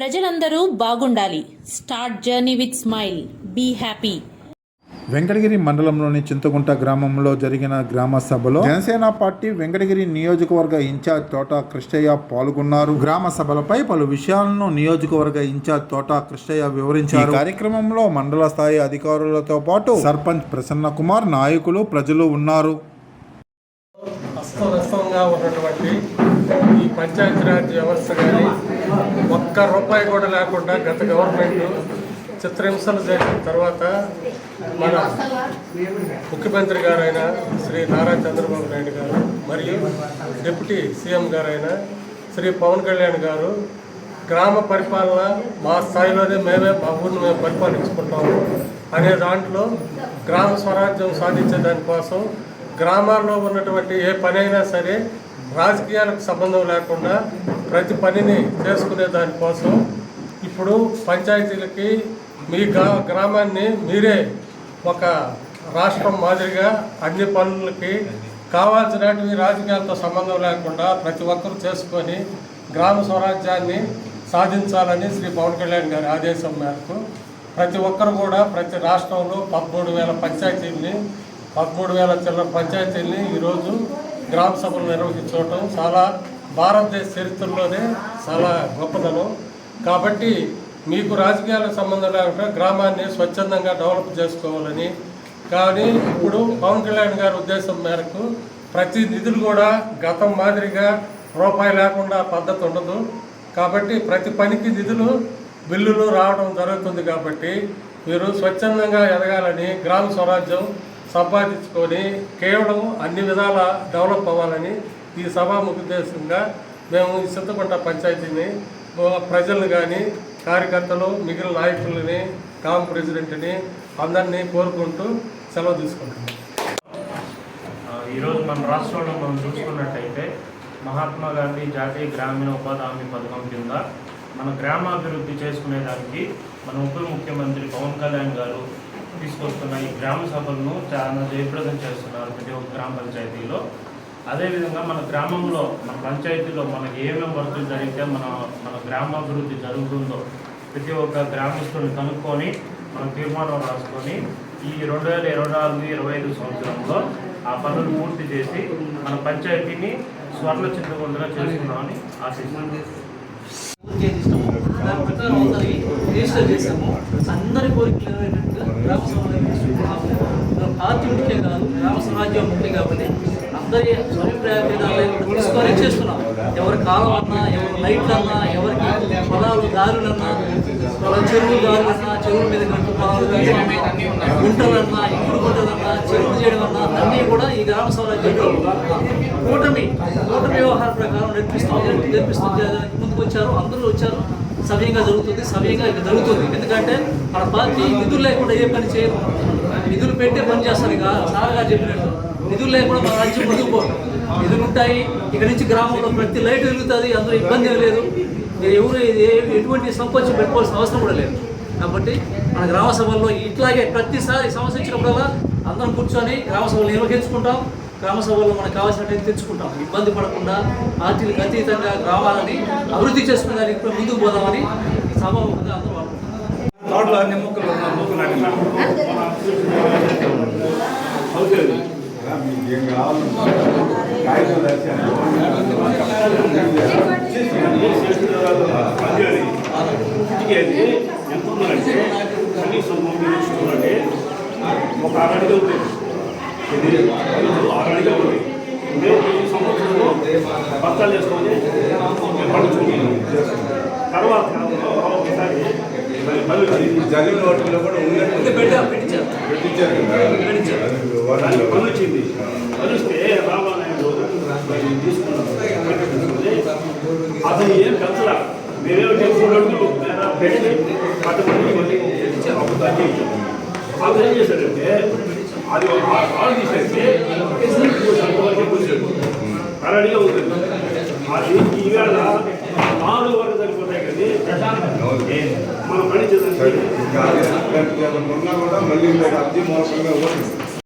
ప్రజలందరూ బాగుండాలి. Start journey with smile be happy Venkatagiri మండలంలోని చింతగుంట గ్రామంలో జరిగిన గ్రామ సభలో జనసేన పార్టీ వెంకటగిరి నియోజకవర్గ ఇన్ఛార్జ్ తోట కృష్ణయ్య పాల్గొన్నారు. గ్రామ సభలపై పలు విషయాలను నియోజకవర్గ ఇన్ఛార్జ్ తోట కృష్ణయ్య వివరించారు. ఈ కార్యక్రమంలో మండల స్థాయి అధికారులతో పాటు సర్పంచ్ ప్రసన్న కుమార్ నాయకులు ప్రజలు ఉన్నారు. ఉన్నటువంటి ఈ పంచాయతీరాజ్ వ్యవస్థ కానీ ఒక్క రూపాయి కూడా లేకుండా గత గవర్నమెంట్ చిత్రహింసలు చేసిన తర్వాత మన ముఖ్యమంత్రి గారైన శ్రీ నారా చంద్రబాబు నాయుడు గారు మరియు డిప్యూటీ సీఎం గారైన శ్రీ పవన్ కళ్యాణ్ గారు గ్రామ పరిపాలన మా స్థాయిలోనే మేమే మా ఊరిని మేము పరిపాలించుకుంటాము అనే దాంట్లో గ్రామ స్వరాజ్యం సాధించే దానికోసం గ్రామాల్లో ఉన్నటువంటి ఏ పని అయినా సరే రాజకీయాలకు సంబంధం లేకుండా ప్రతి పనిని చేసుకునే దానికోసం ఇప్పుడు పంచాయతీలకి మీ గ్రా గ్రామాన్ని మీరే ఒక రాష్ట్రం మాదిరిగా అన్ని పనులకి కావాల్సినటువంటి రాజకీయాలతో సంబంధం లేకుండా ప్రతి ఒక్కరూ చేసుకొని గ్రామ స్వరాజ్యాన్ని సాధించాలని శ్రీ పవన్ కళ్యాణ్ గారి ఆదేశం మేరకు ప్రతి ఒక్కరు కూడా ప్రతి రాష్ట్రంలో పదమూడు వేల పంచాయతీల్ని పదమూడు వేల చిల్లర పంచాయతీల్ని ఈరోజు గ్రామ సభలు నిర్వహించుకోవటం చాలా భారతదేశ చరిత్రలోనే చాలా గొప్పదనం. కాబట్టి మీకు రాజకీయాలకు సంబంధం లేకుండా గ్రామాన్ని స్వచ్ఛందంగా డెవలప్ చేసుకోవాలని. కానీ ఇప్పుడు పవన్ కళ్యాణ్ గారి ఉద్దేశం మేరకు ప్రతి నిధులు కూడా గతం మాదిరిగా రూపాయి లేకుండా పద్ధతి ఉండదు. కాబట్టి ప్రతి పనికి నిధులు బిల్లులు రావడం జరుగుతుంది కాబట్టి మీరు స్వచ్ఛందంగా ఎదగాలని గ్రామ స్వరాజ్యం సంపాదించుకొని కేవలం అన్ని విధాల డెవలప్ అవ్వాలని ఈ సభాముఖ మేము ఈ చింతకుంట పంచాయతీని ప్రజలు కానీ కార్యకర్తలు మిగిలిన నాయకులని కామ్ ప్రెసిడెంట్ని అందరినీ కోరుకుంటూ సెలవు తీసుకుంటున్నాం. ఈరోజు మన రాష్ట్రంలో మనం చూసుకున్నట్టయితే మహాత్మా గాంధీ జాతీయ గ్రామీణ ఉపాధి హామీ పథకం కింద మన గ్రామాభివృద్ధి చేసుకునేదానికి మన ఉప ముఖ్యమంత్రి పవన్ కళ్యాణ్ గారు తీసుకొస్తున్న ఈ గ్రామ సభలను చాలా జయప్రదం చేస్తున్నారు ప్రతి ఒక్క గ్రామ పంచాయతీలో. అదేవిధంగా మన గ్రామంలో మన పంచాయతీలో మనకి ఏమేమి వర్కులు జరిగితే మన మన గ్రామాభివృద్ధి జరుగుతుందో ప్రతి ఒక్క గ్రామస్తుని కనుక్కొని మనం తీర్మానం రాసుకొని ఈ రెండు వేల ఇరవై నాలుగు ఇరవై ఐదు సంవత్సరంలో ఆ పనులు పూర్తి చేసి మన పంచాయతీని స్వర్ణ చింతకుండగా చేసుకున్నామని ఆశిస్తున్నాం. దాని ప్రకారం అందరి రిజిస్టర్ చేశాము అందరి కోరికలు నెరవేరేట్టుగా గ్రామ సమాజం పార్టీ ముఖ్యం కాదు గ్రామ స్వరాజ్యం ఉంటుంది కాబట్టి అందరి స్వభిప్రాయ భేదాలు తీసుకొని చేస్తున్నాం ఎవరి కాలం అన్నా ఎవరి లైట్లు అన్నా ఎవరికి పొలాలు దారులన్నా పొలం చెరువు దారులన్నా చెరువుల మీద కట్టు పొలాలు గుంటలన్నా ఇప్పుడు గుంటలన్నా చెరువులు చేయడం అన్నా అన్నీ కూడా ఈ గ్రామ స్వరాజ్యంలో కూటమి కూటమి వ్యవహార ప్రకారం నడిపిస్తూ నేర్పిస్తుంది ముందుకు వచ్చారు అందరూ వచ్చారు. సవ్యంగా జరుగుతుంది సవ్యంగా ఇక జరుగుతుంది. ఎందుకంటే మన పార్టీ నిధులు లేకుండా ఏ పని చేయదు నిధులు పెట్టే పని చేస్తారు ఇక. సారగా చెప్పినట్టు నిధులు లేకుండా మన రాజ్యం ముందుకు పోదు నిధులు ఉంటాయి ఇక్కడ నుంచి గ్రామంలో ప్రతి లైట్ వెలుగుతుంది అందులో ఇబ్బంది లేదు. మీరు ఎవరు ఎటువంటి సంకోచం పెట్టుకోవాల్సిన అవసరం కూడా లేదు. కాబట్టి మన గ్రామ సభల్లో ఇట్లాగే ప్రతిసారి సమస్య వచ్చినప్పుడల్లా అందరం కూర్చొని గ్రామ సభలు నిర్వహించుకుంటాం. గ్రామ సభల్లో మనకు కావాల్సినట్టు తెచ్చుకుంటాం. ఇబ్బంది పడకుండా పార్టీలకు అతీతంగా గ్రామాలని అభివృద్ధి చేసుకునే దానికి ముందుకు పోదామని సభాముఖంగా అందరూ ఎంత కనీసం ఒక అరడిగా ఉంది ఇది అరడిగా ఉంది మేము సంవత్సరంలో బస్తాలు చేసుకొని తర్వాత ఒకసారి మళ్ళీ జగన్ కూడా ఉన్నట్టు పెట్టా పెట్టించారు పెట్టించారు అది దానికి పని వచ్చింది పని రామానాయుడు తీసుకున్నాం అతను ఏం పెంచలా మేమేమో మూడు అడుగులు పెట్టి పట్టుకుని అప్పుడు తగ్గించాం అతను ఏం చేశాడంటే అది ఆ కాలు తీసేస్తే అరడిగా ఉంటుంది అది ఈవేళ నాలుగు వరకు సరిపోతాయి కానీ మనం పని మొన్న కూడా మళ్ళీ అద్దె మోసంగా ఓడింది